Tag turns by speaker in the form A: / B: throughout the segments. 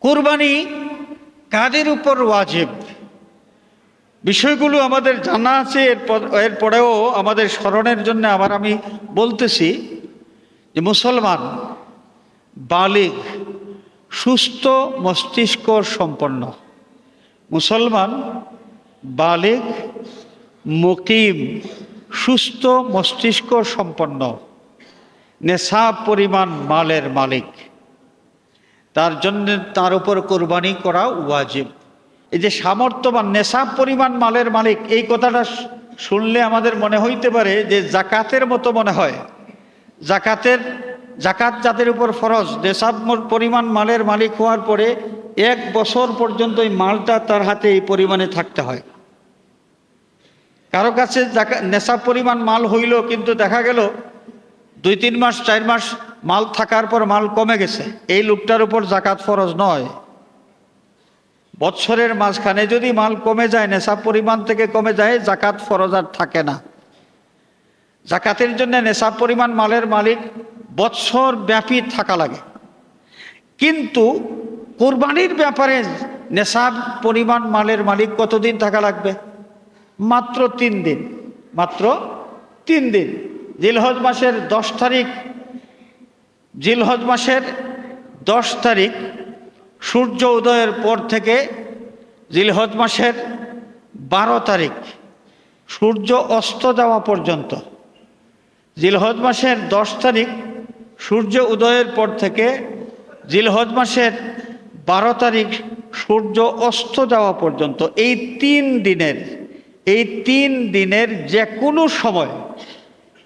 A: কোরবানি কাদের উপর ওয়াজিব? বিষয়গুলো আমাদের জানা আছে, এরপর, এরপরেও আমাদের স্মরণের জন্য আবার আমি বলতেছি যে মুসলমান বালিগ, সুস্থ মস্তিষ্ক সম্পন্ন। মুসলমান বালিগ, মকিম, সুস্থ মস্তিষ্ক সম্পন্ন। নেশা পরিমাণ মালের মালিক। তার জন্য তার উপর কোরবানি করা ওয়াজিব। এই যে সামর্থ্যবান নেশাব পরিমাণ মালের মালিক, এই কথাটা শুনলে আমাদের মনে হইতে পারে যে জাকাতের মতো মনে হয়। জাকাতের, জাকাত যাদের উপর ফরজ, নেশাব পরিমাণ মালের মালিক হওয়ার পরে এক বছর পর্যন্ত এই মালটা তার হাতে এই পরিমাণে থাকতে হয়। কারও কাছে নেশাব পরিমাণ মাল হইল, কিন্তু দেখা গেল দুই, তিন মাস, চার মাস মাল থাকার পর মাল কমে গেছে। এই লোকটার উপর জাকাত ফরজ নয়। বৎসরের মাঝখানে যদি মাল কমে যায়, নেশাব পরিমাণ থেকে কমে যায়, জাকাত ফরজ আর থাকে না। জাকাতের জন্য নেশাব পরিমাণ মালের মালিক বৎসর ব্যাপী থাকা লাগে। কিন্তু কোরবানির ব্যাপারে নেশাব পরিমাণ মালের মালিক কতদিন থাকা লাগবে? মাত্র তিন দিন। মাত্র তিন দিন। জিলহজ মাসের দশ তারিখ, জিলহজ মাসের দশ তারিখ সূর্য উদয়ের পর থেকে জিলহজ মাসের বারো তারিখ সূর্য অস্ত যাওয়া পর্যন্ত। জিলহজ মাসের দশ তারিখ সূর্য উদয়ের পর থেকে জিলহজ মাসের বারো তারিখ সূর্য অস্ত যাওয়া পর্যন্ত। এই তিন দিনের, এই তিন দিনের যে কোনো সময়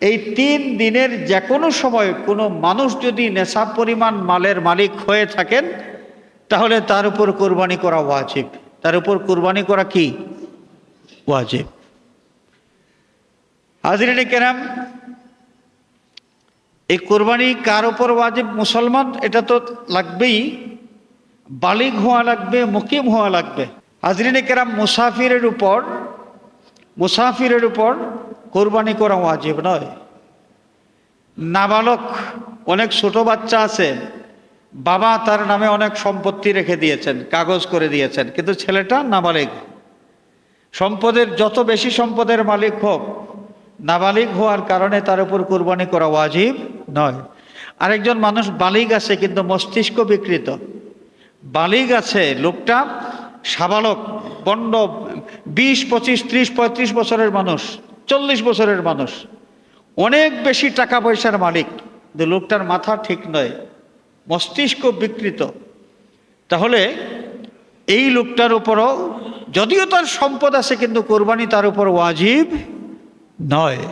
A: এই তিন দিনের যে কোনো সময় কোনো মানুষ যদি নেশা পরিমাণ মালের মালিক হয়ে থাকেন, তাহলে তার উপর কোরবানি করা ওয়াজিব। তার উপর কোরবানি করা কি? ওয়াজিব। হাজরিনে কেরাম, এই কোরবানি কার উপর ওয়াজিব? মুসলমান, এটা তো লাগবেই। বালিগ হওয়া লাগবে, মুকিম হওয়া লাগবে। হাজরিনে কেরাম, মুসাফিরের উপর মুসাফিরের উপর কোরবানি করা ওয়াজিব নয়। নাবালক অনেক ছোট বাচ্চা আছে, বাবা তার নামে অনেক সম্পত্তি রেখে দিয়েছেন, কাগজ করে দিয়েছেন, কিন্তু ছেলেটা নাবালিক। সম্পদের যত বেশি সম্পদের মালিক হোক, নাবালিক হওয়ার কারণে তার উপর কোরবানি করা ওয়াজিব নয়। আরেকজন মানুষ বালিগ আছে, কিন্তু মস্তিষ্ক বিকৃত। বালিগ আছে, লোকটা সাবালক, বন্ড, বিশ, পঁচিশ, ত্রিশ, পঁয়ত্রিশ বছরের মানুষ। চল্লিশ বছরের মানুষ, অনেক বেশি টাকা পয়সার মালিক যে লোকটার মাথা ঠিক নয়, মস্তিষ্ক বিকৃত। তাহলে এই লোকটার উপরও, যদিও তার সম্পদ আছে, কিন্তু কোরবানি তার উপর ওয়াজিব নয়।